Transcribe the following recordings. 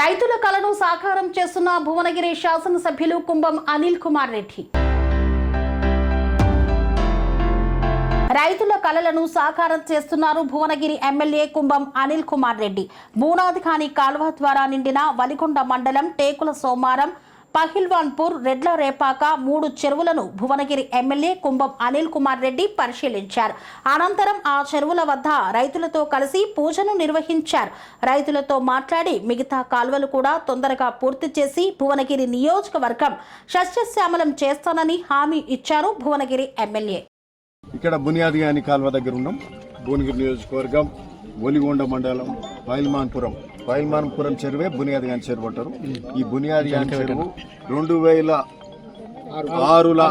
రైతుల కలను సాకారం చేస్తున్న భువనగిరి శాసనసభ్యులు కుంభం అనిల్ కుమార్ రెడ్డి. రైతుల కలలను సాకారం చేస్తున్నారు భువనగిరి ఎమ్మెల్యే కుంభం అనిల్ కుమార్ రెడ్డి. బూనాదిఖాని కాల్వ ద్వారా నిండిన వలికొండ మండలం టేకుల సోమారం పహిల్వాన్పూర్ రెడ్ల రేపాక మూడు చెరువులను భువనగిరి ఎమ్మెల్యే కుంభం అనిల్ కుమార్ రెడ్డి పరిశీలించారు. అనంతరం ఆ చెరువుల వద్ద రైతులతో కలిసి పూజను నిర్వహించారు. రైతులతో మాట్లాడి మిగతా కాల్వలు కూడా తొందరగా పూర్తి చేసి భువనగిరి నియోజకవర్గం సస్యశ్యామలం చేస్తానని హామీ ఇచ్చారు భువనగిరి ఎమ్మెల్యే. ఇక్కడ బునియాది కాల్వ దగ్గర ఉన్నాం. భువనగిరి నియోజకవర్గం ఒలిగొండ మండలం పైల్మాన్పురం పైల్మాన్పురం చెరువే బునియాదిగాని చెరువు అంటారు. ఈ బునియాదిగాని చెరువు రెండు వేల ఆరుల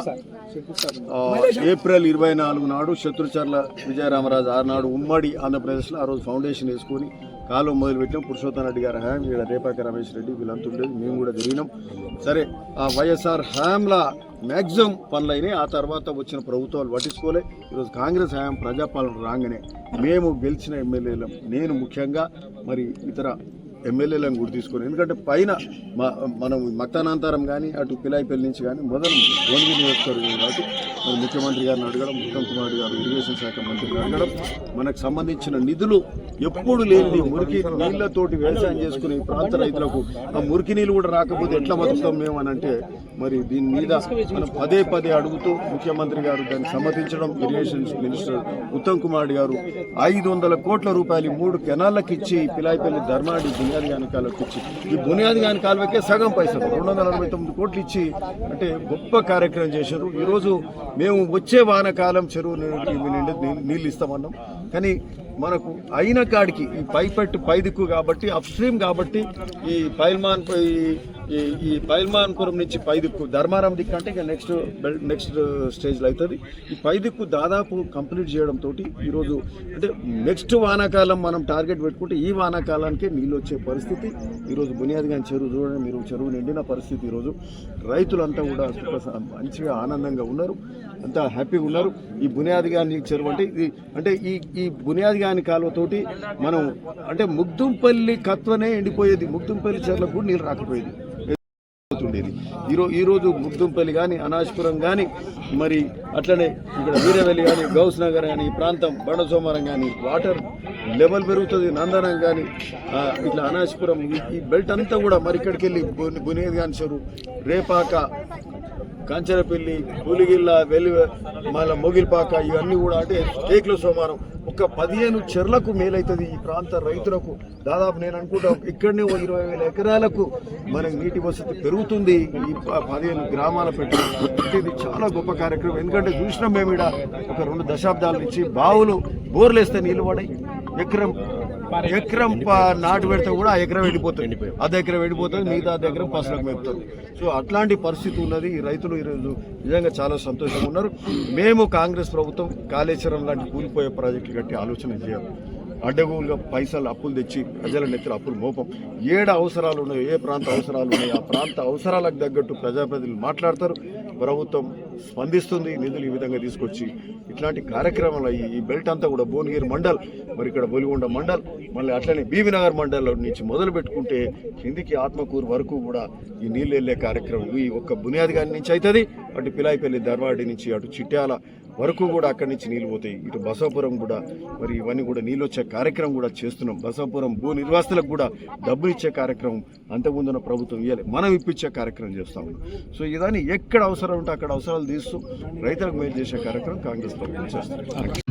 ఏప్రిల్ ఇరవై నాలుగు నాడు శత్రుచర్ల విజయరామరాజు ఆరునాడు ఉమ్మడి ఆంధ్రప్రదేశ్లో ఆ రోజు ఫౌండేషన్ వేసుకొని కాలువ మొదలుపెట్టాం. పురుషోత్తమ రెడ్డి గారి హయాం ఇక్కడ రేపాక రమేష్ రెడ్డి వీళ్ళంతా ఉండేది. మేము కూడా తిరిగినాం సరే ఆ వైఎస్ఆర్ హయాంలా మ్యాక్సిమం పనులు అయినాయి ఆ తర్వాత వచ్చిన ప్రభుత్వాలు పట్టించుకోలే. ఈరోజు కాంగ్రెస్ హయాం ప్రజాపాలన రాగానే మేము గెలిచిన ఎమ్మెల్యేలు నేను ముఖ్యంగా మరి ఇతర ఎమ్మెల్యేలను కూడా తీసుకొని ఎందుకంటే పైన మనం మక్తానాంతరం కానీ అటు పిలాయిపల్లి నుంచి కానీ మొదలు భువనగిరి నియోజకవర్గం కాబట్టి మన ముఖ్యమంత్రి గారిని అడగడం ఉత్తమ్ కుమార్ గారు ఇరిగేషన్ శాఖ మంత్రిని అడగడం మనకు సంబంధించిన నిధులు ఎప్పుడు లేనిది మురికి నీళ్ళతోటి వ్యవసాయం చేసుకునే ప్రాంత రైతులకు ఆ మురికి నీళ్ళు కూడా రాకపోతే ఎట్లా బతుకుతాం మేము అని అంటే మరి దీని మీద మనం పదే పదే అడుగుతూ ముఖ్యమంత్రి గారు దాన్ని సమ్మతించడం ఇరిగేషన్ మినిస్టర్ ఉత్తమ్ కుమార్ గారు ఐదు వందల కోట్ల రూపాయలు మూడు కెనాళ్ళకి ఇచ్చి పిలాయిపల్లి ధర్మాడి బునియాది గాని కాలువకి ఇచ్చి ఈ బునియాది గాని కాలువకే సగం పైసలు రెండు వందల అరవై తొమ్మిది కోట్లు ఇచ్చి అంటే గొప్ప కార్యక్రమం చేశారు. ఈరోజు మేము వచ్చే వానకాలం చెరువు నీళ్ళకి నీళ్ళు ఇస్తామన్నాం. కానీ మనకు అయిన కాడికి ఈ పైపెట్టు పై దిక్కు కాబట్టి అప్ స్ట్రీమ్ కాబట్టి ఈ పైల్మాన్ ఈ- ఈ- ఈ పైల్మాన్పురం నుంచి పై దిక్కు ధర్మారం దిక్కు అంటే ఇక నెక్స్ట్ నెక్స్ట్ స్టేజ్లో అవుతుంది. ఈ పై దిక్కు దాదాపు కంప్లీట్ చేయడంతో ఈరోజు అంటే నెక్స్ట్ వానాకాలం మనం టార్గెట్ పెట్టుకుంటే ఈ వానాకాలానికే నీళ్ళు వచ్చే పరిస్థితి. ఈరోజు బునియాదిగాని చెరువు చూడండి మీరు చెరువు నిండిన పరిస్థితి ఈరోజు. రైతులంతా కూడా మంచిగా ఆనందంగా ఉన్నారు అంతా హ్యాపీగా ఉన్నారు. ఈ బునియాదిగాని చెరువు అంటే ఇది అంటే ఈ ఈ బునియాదిగాని కాలువతోటి మనం అంటే ముగ్దుంపల్లి కత్వనే ఎండిపోయేది. ముగ్దుంపల్లి చెరువులకు కూడా నీళ్ళు రాకపోయేది. ఉండేది ఈరో ఈరోజు ముగ్దుంపల్లి కానీ అనాజ్పురం కానీ మరి అట్లనే ఇక్కడ వీరవెల్లి కానీ గౌస్ నగర్ కానీ ఈ ప్రాంతం బండసోమరం కానీ వాటర్ లెవెల్ పెరుగుతుంది నందనం కానీ ఇట్లా అనాజ్పురం ఈ- బెల్ట్ అంతా కూడా మరి ఇక్కడికి వెళ్ళి బునేది కానీ చెరువు రేపాక కంచరపల్లి పులిగిల్ల వెలి మళ్ళీ మొగిలిపాక ఇవన్నీ కూడా అంటే టేకుల సోమారం ఒక పదిహేను చెర్లకు మేలవుతుంది ఈ ప్రాంత రైతులకు. దాదాపు నేను అనుకుంటా ఇక్కడనే ఓ ఇరవై వేల ఎకరాలకు మనకి నీటి వసతి పెరుగుతుంది. ఈ పదిహేను గ్రామాల పెట్టి ఇది చాలా గొప్ప కార్యక్రమం. ఎందుకంటే చూసినాం మేము ఇక్కడ ఒక రెండు దశాబ్దాల నుంచి బావులు బోర్లేస్తే నీళ్ళు నీళ్ళు పడాయి ఎకరం ఎకరం ప- నాటు పెడితే కూడా ఆ ఎకరం వెళ్ళిపోతుంది. అర్ధ ఎకరం వెళ్ళిపోతుంది మిగతా అర్ధ ఎకరం పసులకు మేపుతారు. సో అట్లాంటి పరిస్థితి ఉన్నది. ఈ రైతులు ఈరోజు నిజంగా చాలా సంతోషంగా ఉన్నారు. మేము కాంగ్రెస్ ప్రభుత్వం కాళేశ్వరం లాంటి కూలిపోయే ప్రాజెక్టులు కట్టి ఆలోచన చేయాలి. అడ్డగోలుగా పైసలు అప్పులు తెచ్చి ప్రజల నెత్తిన అప్పులు మోపం. ఏడ అవసరాలు ఉన్నాయో ఏ ప్రాంత అవసరాలు ఉన్నాయో ఆ ప్రాంత అవసరాలకు తగ్గట్టు ప్రజాప్రతినిధులు మాట్లాడతారు. ప్రభుత్వం స్పందిస్తుంది నిధులు ఈ విధంగా తీసుకొచ్చి ఇట్లాంటి కార్యక్రమాలు ఈ ఈ బెల్ట్ అంతా కూడా భువనగిరి మండల్ మరి ఇక్కడ బొలిగొండ మండల్ మళ్ళీ అట్లనే బీబీనగర్ మండల్ నుంచి మొదలు పెట్టుకుంటే కిందికి ఆత్మకూరు వరకు కూడా ఈ నీళ్ళు వెళ్ళే కార్యక్రమం ఈ ఒక్క బునియాది గారి నుంచి అవుతుంది. అటు పిలాయిపల్లి ధర్వాడి నుంచి అటు చిట్యాల వరకు కూడా అక్కడి నుంచి నీళ్ళు పోతాయి. ఇటు బసవపురం కూడా మరి ఇవన్నీ కూడా నీళ్ళు వచ్చే కార్యక్రమం కూడా చేస్తున్నాం. బసవపురం భూ నిర్వాసితులకు కూడా డబ్బులు ఇచ్చే కార్యక్రమం అంతకుముందున్న ప్రభుత్వం ఇవ్వాలి మనం ఇప్పించే కార్యక్రమం చేస్తాం సో ఇదాన్ని ఎక్కడ అవసరం ఉంటే అక్కడ అవసరాలు తీస్తూ రైతులకు మేలు చేసే కార్యక్రమం కాంగ్రెస్ ప్రభుత్వం చేస్తుంది.